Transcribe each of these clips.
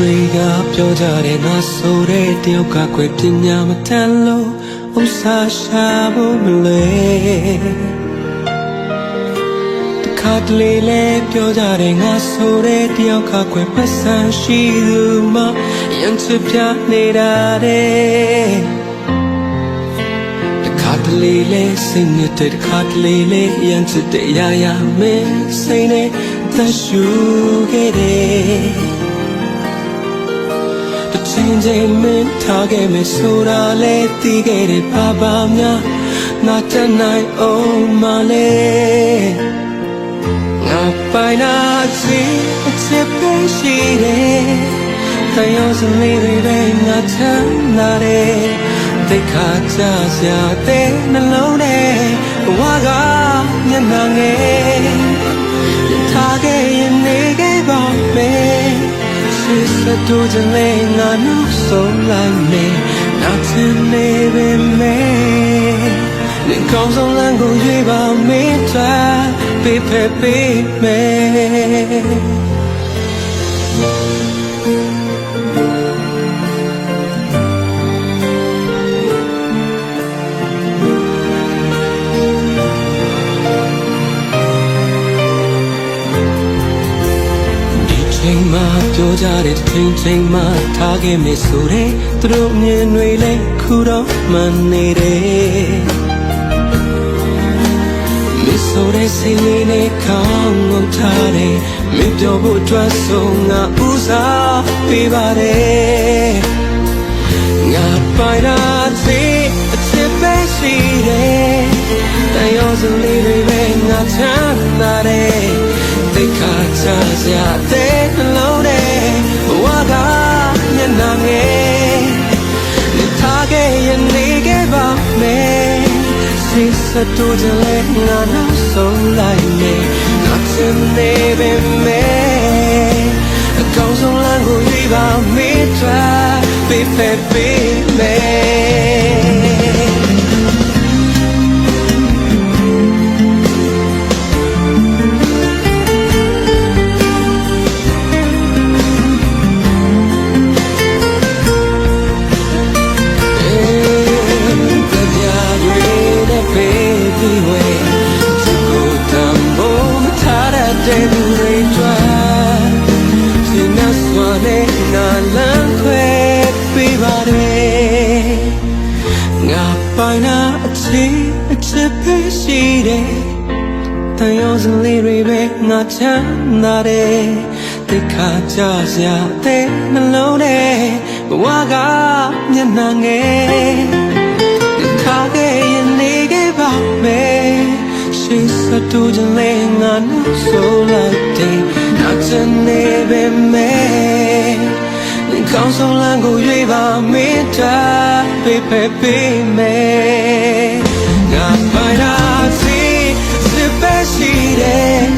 တွေကပြောကြတယ်ငါဆိုတဲ့တယောက်ကခွေပညာမတန်လို့ဥစ္စာရှာဖို့မလဲတခါတလေလဲပြောကြတယ်ငါဆိုတဲ့တယောက်ကခွေပတ်စံရှိသူမှရန်ချပြနေတာတဲ့တခါတလေလေစိတ်နဲ့တခါတလေလေရန်ချစ်တဲ့ရာရာမင်းစိတ်နဲ့သက်ရှူခဲ့တယ် တချင်းချင်းမင်းထားခဲ့မယ်ဆိုတာလေသိခဲ့တယ်ဘာဘာများငါတတ်နိုင်အောင်မလဲငါပိုင်နာချစ်အချစ်ပဲရှိတယ်တန်ရောစလေးတွေပဲငါချမ်းသာတယ်တိတ်ခါကြစရာတဲ့နှလုံးနဲ့ဘဝကမျက်နှာငယ်ထားခဲ့ရင်နေခဲ့ပါမယ် ရှိစတူချင်လေငါနှုတ်ဆုံးလိုက်မယ်နောက်ချင်နေပေမဲ့နေကောင်းဆုံးလမ်းကိုရွေးပါမင်းတို့ပေးဖက်ပေးမယ် ပြောကြတဲ့ချိန်ချိန်မှာထားခဲ့မယ်ဆိုတဲ့သူတို့မြင်တွေလည်းခုတော့မှန်နေတယ်မစ်ဆိုတဲ့စိတ်လေးနဲ့ခေါင်းငုံထားတယ်မင်းပြောဖို့အတွက်ဆုံးငါဦးစားပေးပါတယ်ငါပိုင်တာချစ်အချစ်ပဲရှိတယ်တန်ရောစလေးတွေပဲငါချမ်းသာတယ်တိတ်ခါချစရာတဲ့ စိတ်စတူးကြလဲငါနောက်ဆုံးလိုက်မယ်ငါချင်နေပေမဲ့အကောင်းဆုံးလမ်းကိုရွေးပါမေးထားပေးဖ baby way to go down boom tada de bure twa Tina swane na lan kwe pi ba de Nga pai na a chi a chi pe shi de တန်ရောစလေးတွေပဲငါချမ်းသာတယ်တိတ်ခါကြစရာတဲ့နှလုံးနဲ့ဘဝကမျက်နှာငယ် မယ်ရှိစတူကြလေငါနဲ့ဆိုလိုက်တယ်နာချင်နေပဲမယ်နေကောင်းဆုံးလမ်းကိုရွေးပါမေတ္တာပေးပေးပေးမယ်ငါပိုင်ရာစီစပယ်ရှိတယ်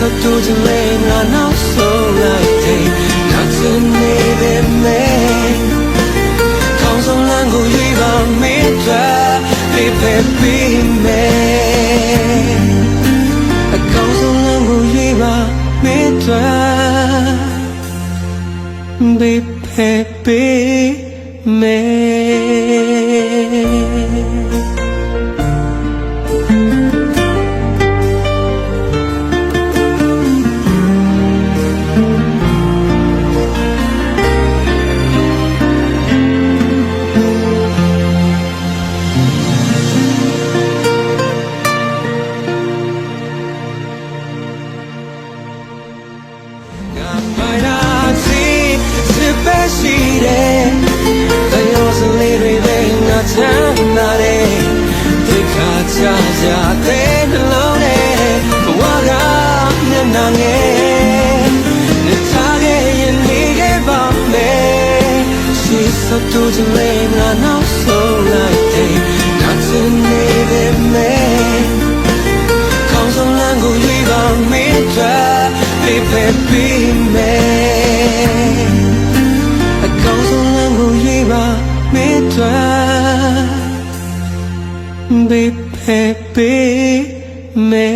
ရှိစတူချင်လေငါနောက်ဆုံးလိုက်တဲ့နောက်ချင်နေပေမဲ့ကောင်းဆုံးလမ်းကိုရွေးပါမင်းတို့ပေးဖက်ပေးမယ်အကောင်းဆုံးလမ်းကိုရွေးပါမင်းတို့ပေးဖ to the lame I know so like they not to need it me Come so long go we got me try be be me Come so long go we got me try be be me